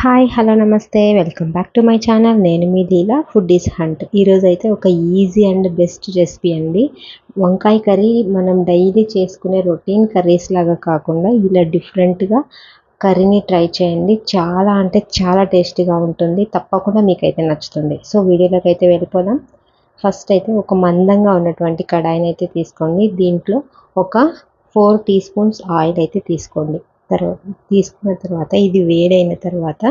Hi hello namaste. Welcome back to my channel. నేను మీ Leela food is hunt ఈరోజు అయితే ఒక ఈజీ అండ్ బెస్ట్ రెసిపీ అండి. వంకాయ కర్రీ మనం డైలీ చేసుకునే రొటీన్ కర్రీస్ లాగా కాకుండా ఇలా డిఫరెంట్గా కర్రీని ట్రై చేయండి. చాలా అంటే చాలా టేస్టీగా ఉంటుంది. తప్పకుండా మీకైతే నచ్చుతుంది. సో వీడియోలోకి అయితే వెళ్ళిపోదాం. ఫస్ట్ అయితే ఒక మందంగా ఉన్నటువంటి కడాయిని అయితే తీసుకోండి. దీంట్లో ఒక ఫోర్ టీ స్పూన్స్ ఆయిల్ అయితే తీసుకోండి. తర్వాత తీసుకున్న తర్వాత ఇది వేడైన తర్వాత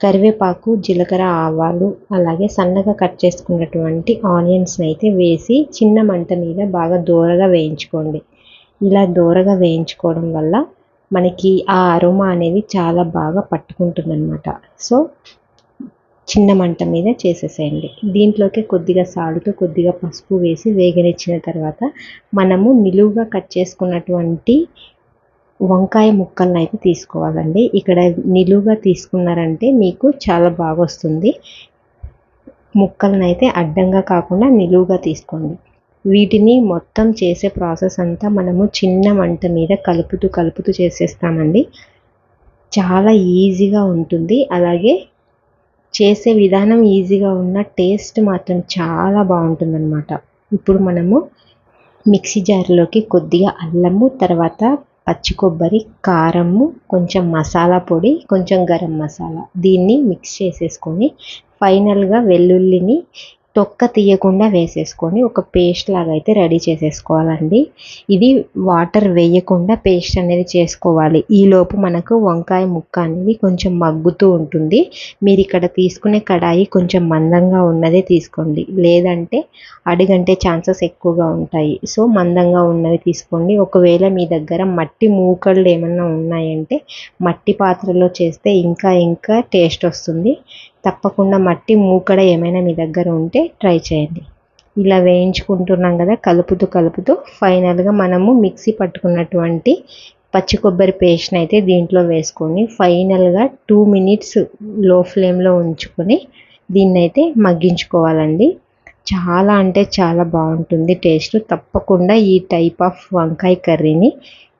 కరివేపాకు జీలకర్ర ఆవాలు అలాగే సన్నగా కట్ చేసుకున్నటువంటి ఆనియన్స్ని అయితే వేసి చిన్న మంట మీద బాగా దూరగా వేయించుకోండి. ఇలా దూరగా వేయించుకోవడం వల్ల మనకి ఆ అరోమా అనేది చాలా బాగా పట్టుకుంటుందన్నమాట. సో చిన్న మంట మీద చేసేసేయండి. దీంట్లోకి కొద్దిగా సాల్ట్ కొద్దిగా పసుపు వేసి వేగనిచ్చిన తర్వాత మనము నిలువుగా కట్ చేసుకున్నటువంటి వంకాయ ముక్కలను అయితే తీసుకోవాలండి. ఇక్కడ నిలువుగా తీసుకున్నారంటే మీకు చాలా బాగా వస్తుంది ముక్కలను అయితే అడ్డంగా కాకుండా నిలువుగా తీసుకోండి. వీటిని మొత్తం చేసే ప్రాసెస్ అంతా మనము చిన్న మంట మీద కలుపుతూ కలుపుతూ చేసేస్తామండి. చాలా ఈజీగా ఉంటుంది. అలాగే చేసే విధానం ఈజీగా ఉన్న టేస్ట్ మాత్రం చాలా బాగుంటుందన్నమాట. ఇప్పుడు మనము మిక్సీ జార్లోకి కొద్దిగా అల్లము తర్వాత పచ్చి కొబ్బరి కారము కొంచెం మసాలా పొడి కొంచెం గరం మసాలా దీన్ని మిక్స్ చేసేసుకొని ఫైనల్గా వెల్లుల్లిని తొక్క తీయకుండా వేసేసుకొని ఒక పేస్ట్ లాగా అయితే రెడీ చేసేసుకోవాలండి. ఇది వాటర్ వేయకుండా పేస్ట్ అనేది చేసుకోవాలి. ఈలోపు మనకు వంకాయ ముక్క అనేది కొంచెం మగ్గుతూ ఉంటుంది. మీరు ఇక్కడ తీసుకునే కడాయి కొంచెం మందంగా ఉన్నదే తీసుకోండి. లేదంటే అడిగంటే ఛాన్సెస్ ఎక్కువగా ఉంటాయి. సో మందంగా ఉన్నవి తీసుకోండి. ఒకవేళ మీ దగ్గర మట్టి మూకళ్ళు ఏమన్నా ఉన్నాయంటే మట్టి పాత్రలో చేస్తే ఇంకా ఇంకా టేస్ట్ వస్తుంది. తప్పకుండా మట్టి మూకడ ఏమైనా మీ దగ్గర ఉంటే ట్రై చేయండి. ఇలా వేయించుకుంటున్నాం కదా కలుపుతూ కలుపుతూ ఫైనల్గా మనము మిక్సీ పట్టుకున్నటువంటి పచ్చి కొబ్బరి పేస్ట్ని అయితే దీంట్లో వేసుకొని ఫైనల్గా టూ మినిట్స్లో ఫ్లేమ్లో ఉంచుకొని దీన్ని అయితే మగ్గించుకోవాలండి. చాలా అంటే చాలా బాగుంటుంది టేస్ట్. తప్పకుండా ఈ టైప్ ఆఫ్ వంకాయ కర్రీని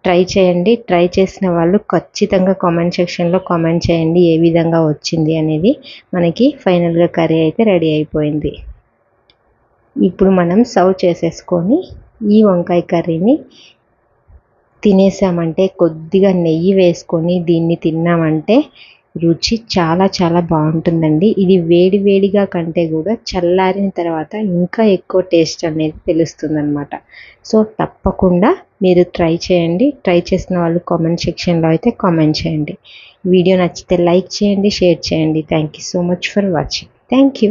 ట్రై చేయండి. ట్రై చేసిన వాళ్ళు ఖచ్చితంగా కామెంట్ సెక్షన్లో కామెంట్ చేయండి. ఏ విధంగా వచ్చింది అనేది మనకి ఫైనల్గా కర్రీ అయితే రెడీ అయిపోయింది. ఇప్పుడు మనం సర్వ్ చేసేసుకొని ఈ వంకాయ కర్రీని తినేసామంటే కొద్దిగా నెయ్యి వేసుకొని దీన్ని తిన్నామంటే రుచి చాలా చాలా బాగుంటుందండి. ఇది వేడి వేడిగా కంటే కూడా చల్లారిన తర్వాత ఇంకా ఎక్కువ టేస్ట్ అనేది తెలుస్తుంది అనమాట సో తప్పకుండా మీరు ట్రై చేయండి. ట్రై చేసిన వాళ్ళు కామెంట్ సెక్షన్లో అయితే కామెంట్ చేయండి. వీడియో నచ్చితే లైక్ చేయండి షేర్ చేయండి. Thank you so much for watching. Thank you.